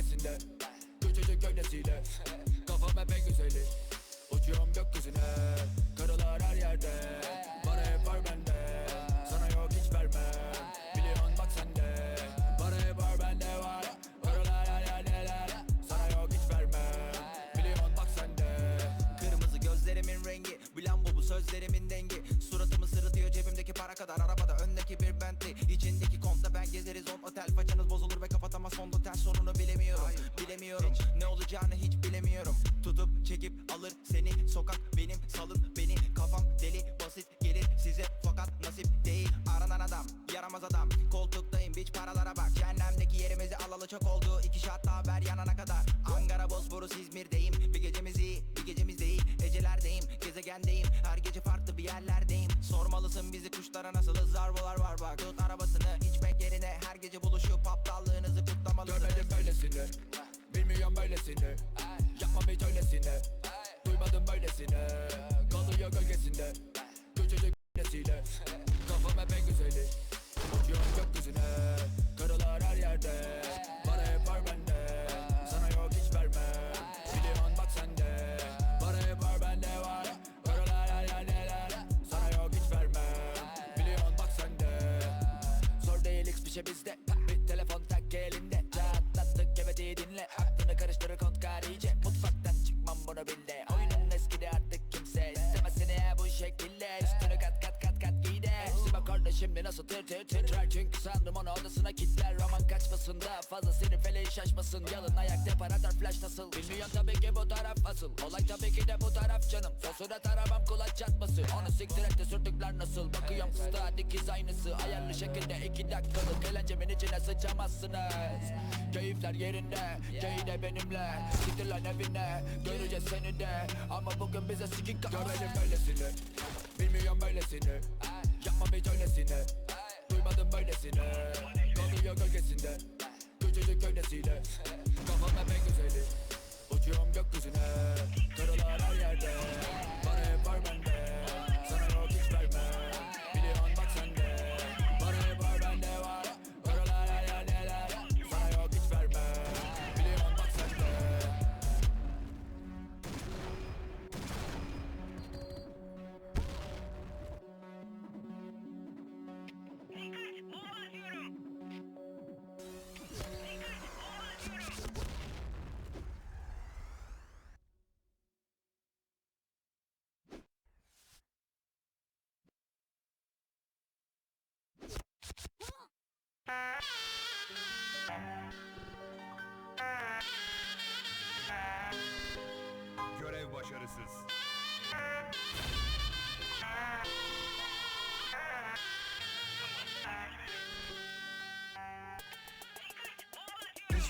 gölgesinde Küçücük gövdesiyle Kafam hep en güzeli. Uçuyorum gökyüzüne. Karılar her yerde. Para hep var bende. Sana yok hiç vermem Biliyorsun bak sende. Para hep var bende var. Karılar her yerdeler Sana yok hiç vermem Biliyorsun bak sende. Kırmızı gözlerimin rengi. Bilen bu sözlerimin dengi. Suratımı sırıtıyor cebimdeki para kadar Arabada. Öndeki bir Bentley. İçindeki konta ben gezeriz. On otel Bilemiyorum ne olacağını hiç bilemiyorum. Tutup çekip alır seni Sokak. Benim salın beni Kafam deli. Basit gelir size Fakat nasip değil. Aranan adam Yaramaz adam. Koltuktayım biç paralara bak. Cehennemdeki yerimizi alalı çok oldu. İki şat haber yanana kadar. Ankara Bosporus İzmir'deyim. Bir gecemiz iyi bir gecemiz değil. Ecelerdeyim gezegendeyim. Her gece farklı bir yerlerdeyim. Sormalısın bizi kuşlara nasılız Zarbolar var bak. Tut arabasını içmek yerine Her gece buluşup aptallığınızı kutlamalısınız. Görmedim böylesini Bilmiyorum böylesini Yapmam hiç öylesine. Duymadım böylesine. Kalıyor gölgesinde. Küçücük gölgesiyle Kafam hep en güzeli. Uçuyorum gökyüzüne. Karılar her yerde. Para hep var bende. Sana yok hiç vermem. Biliyorsun bak sende. Para hep var bende var. Karılar her yerdeler Sana yok hiç vermem. Biliyorsun bak sende. Zor değil hiçbir şey bizde şimdi nasıl tir tir titrer? Çünkü sandım onu odasına kitler. Roman kaçmasın da fazla seni feleği şaşmasın. Yalın ayak deparatör flash nasıl? Bilmiyorum tabii ki bu taraf asıl. Olay tabii ki de bu taraf canım. Son surat aramam kulaç çatması Onu siktir et de sürtükler nasıl? Bakıyorum fıstığa dikiz aynısı. Ayarlı şekilde iki dakikalık Eğlencemin içine sıçamazsınız Keyifler yerinde Keyif de benimle. Siktir lan evine Göreceğiz seni de. Ama bugün bize sikik Görmedim böylesini Bilmiyorum böylesini Yapmam hiç öylesine Duymadım böylesine. Kalıyor gölgesinde. Küçücük gövdesiyle Kafam hep en güzeli. Uçuyorum gökyüzüne Görev başarısız.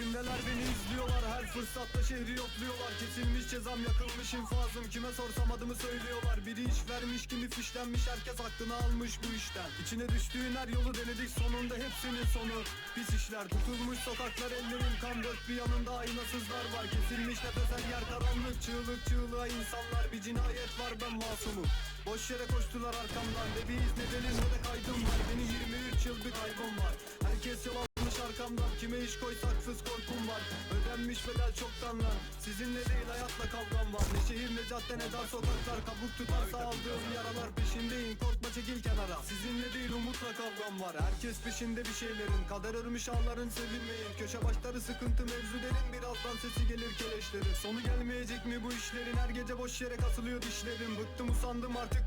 Peşimdeler beni izliyorlar? Her fırsatta şehri yokluyorlar. Kesilmiş cezam yakılmış infazım. Kime sorsam adımı söylüyorlar. Biri iş vermiş kimi fişlenmiş. Herkes aklını almış bu işten. İçine düştüğün her yolu denedik. Sonunda hepsinin sonu. Pis işler tutulmuş sokaklar ellerin kan dört bir yanında. Aynasızlar var. Kesilmiş nefes her yer karanlık. Çığlık çığlığa insanlar Bir cinayet var. Ben masumum. Boş yere koştular arkamdan. Ne bir iz ne delil ne de kaydım var. Beni 23 yıl bir kaybım var. Herkes yol almış arkamdan Kime iş koysak fıs korkum var. Ödenmiş bedel çoktan lan Sizinle değil hayatla kavgam var. Ne şehir ne cadde ne dar sokaklar. Kabuk tutarsa aldığım yaralar peşindeyim. Korkma çekil kenara. Sizinle değil umutla kavgam var. Herkes peşinde bir şeylerin. Kader örmüş ağların sevilmeyin. Köşe başları sıkıntı mevzu derin. Birazdan sesi gelir keleşlerin. Sonu gelmeyecek mi bu işlerin? Her gece boş yere kasılıyor dişlerim. Bıktım usandım artık